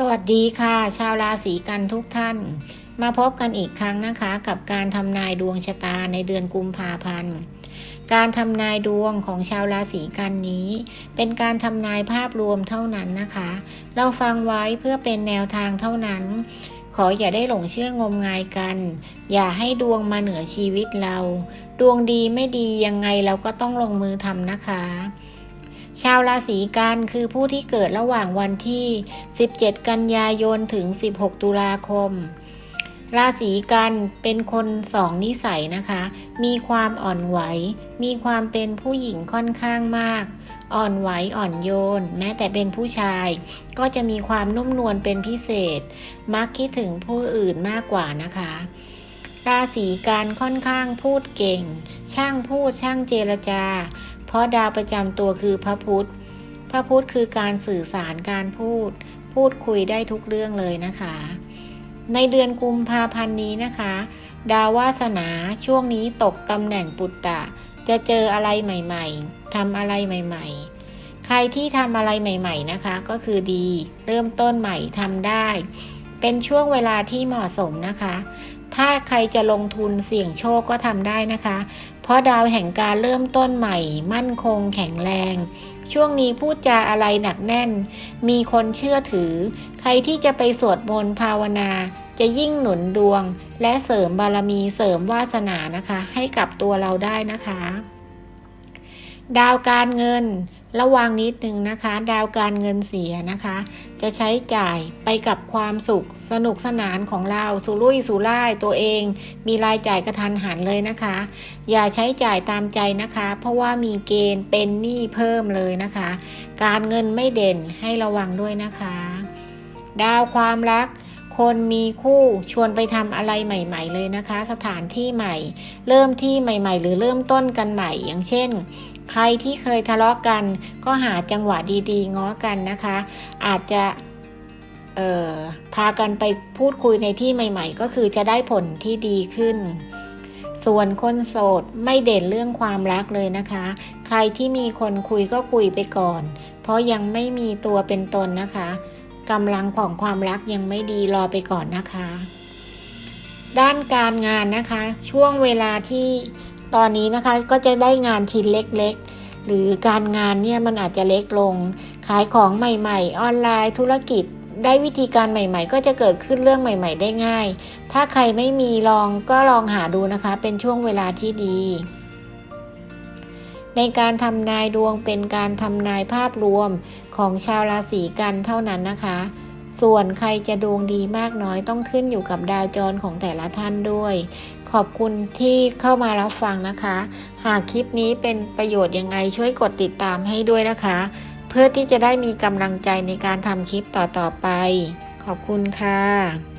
สวัสดีค่ะ ชาวราศีกันทุกท่าน มาพบกันอีกครั้งนะคะ กับการทำนายดวงชะตาในเดือนกุมภาพันธ์การทำนายดวงของชาวราศีกันนี้ เป็นการทำนายภาพรวมเท่านั้นนะคะ เราฟังไว้เพื่อเป็นแนวทางเท่านั้น ขออย่าได้หลงเชื่องมงายกัน อย่าให้ดวงมาเหนือชีวิตเรา ดวงดีไม่ดียังไงเราก็ต้องลงมือทำนะคะ ชาวราศีกันคือผู้ที่เกิดระหว่างวันที่ 17 กันยายนถึง 16 ตุลาคม ราศีกันเป็นคนสองนิสัยนะคะ มีความอ่อนไหว มีความเป็นผู้หญิงค่อนข้างมาก อ่อนไหวอ่อนโยน แม้แต่เป็นผู้ชาย ก็จะมีความนุ่มนวลเป็นพิเศษ มักคิดถึงผู้อื่นมากกว่านะคะราศีกันค่อนข้างพูดเก่ง ช่างพูดช่างเจรจา ราะดาวประจำตัวคือพระพุธ พระพุธคือการสื่อสารการพูด พูดคุยได้ทุกเรื่องเลยนะคะ ในเดือนกุมภาพันธ์นี้นะคะ ดาววาสนาช่วงนี้ตกตำแหน่งปุตตะ จะเจออะไรใหม่ๆทำอะไรใหม่ ๆ ใครที่ทำอะไรใหม่ ๆนะคะ ก็คือดี เริ่มต้นใหม่ทำได้ เป็นช่วงเวลาที่เหมาะสมนะคะ ถ้าใครจะลงทุนเสี่ยงโชคก็ทำได้นะคะ เพราะดาวแห่งการเริ่มต้นใหม่ มั่นคงแข็งแรง ช่วงนี้พูดจาอะไรหนักแน่น มีคนเชื่อถือ ใครที่จะไปสวดมนต์ภาวนา จะยิ่งหนุนดวง และเสริมบารมีเสริมวาสนานะคะ ให้กับตัวเราได้นะคะ ดาวการเงินระวังนิดนึงนะคะ ดาวการเงินเสียนะคะ จะใช้จ่ายไปกับความสุขสนุกสนานของเราสุรุ่ยสุร่ายตัวเอง มีรายจ่ายกระทันหันเลยนะคะ อย่าใช้จ่ายตามใจนะคะ เพราะว่ามีเกณฑ์เป็นหนี้เพิ่มเลยนะคะ การเงินไม่เด่นให้ระวังด้วยนะคะ ดาวความรักคนมีคู่ชวนไปทำอะไรใหม่ ๆ เลยนะคะ สถานที่ใหม่ เริ่มที่ใหม่ ๆ หรือเริ่มต้นกันใหม่ อย่างเช่น ใครที่เคยทะเลาะกัน ก็หาจังหวะดีๆ ง้อกันนะคะ อาจจะพากันไปพูดคุยในที่ใหม่ ๆ ก็คือจะได้ผลที่ดีขึ้น ส่วนคนโสดไม่เด่นเรื่องความรักเลยนะคะ ใครที่มีคนคุยก็คุยไปก่อน เพราะยังไม่มีตัวเป็นตนนะคะกำลังของความรักยังไม่ดีรอไปก่อนนะคะ ด้านการงานนะคะ ช่วงเวลาที่ ตอนนี้นะคะก็จะได้งานชิ้นเล็กๆ หรือการงานเนี่ยมันอาจจะเล็กลง ขายของใหม่ๆ ออนไลน์ธุรกิจได้วิธีการใหม่ ๆ ก็จะเกิดขึ้นเรื่องใหม่ ๆ ได้ง่าย ถ้าใครไม่มีลองก็ลองหาดูนะคะ เป็นช่วงเวลาที่ดี ในการทำนายดวงเป็นการทำนายภาพรวมของชาวราศีกันเท่านั้นนะคะ ส่วนใครจะดวงดีมากน้อยต้องขึ้นอยู่กับดาวจรของแต่ละท่านด้วย ขอบคุณที่เข้ามารับฟังนะคะ หากคลิปนี้เป็นประโยชน์ยังไงช่วยกดติดตามให้ด้วยนะคะ เพื่อที่จะได้มีกำลังใจในการทำคลิปต่อๆไป ขอบคุณค่ะ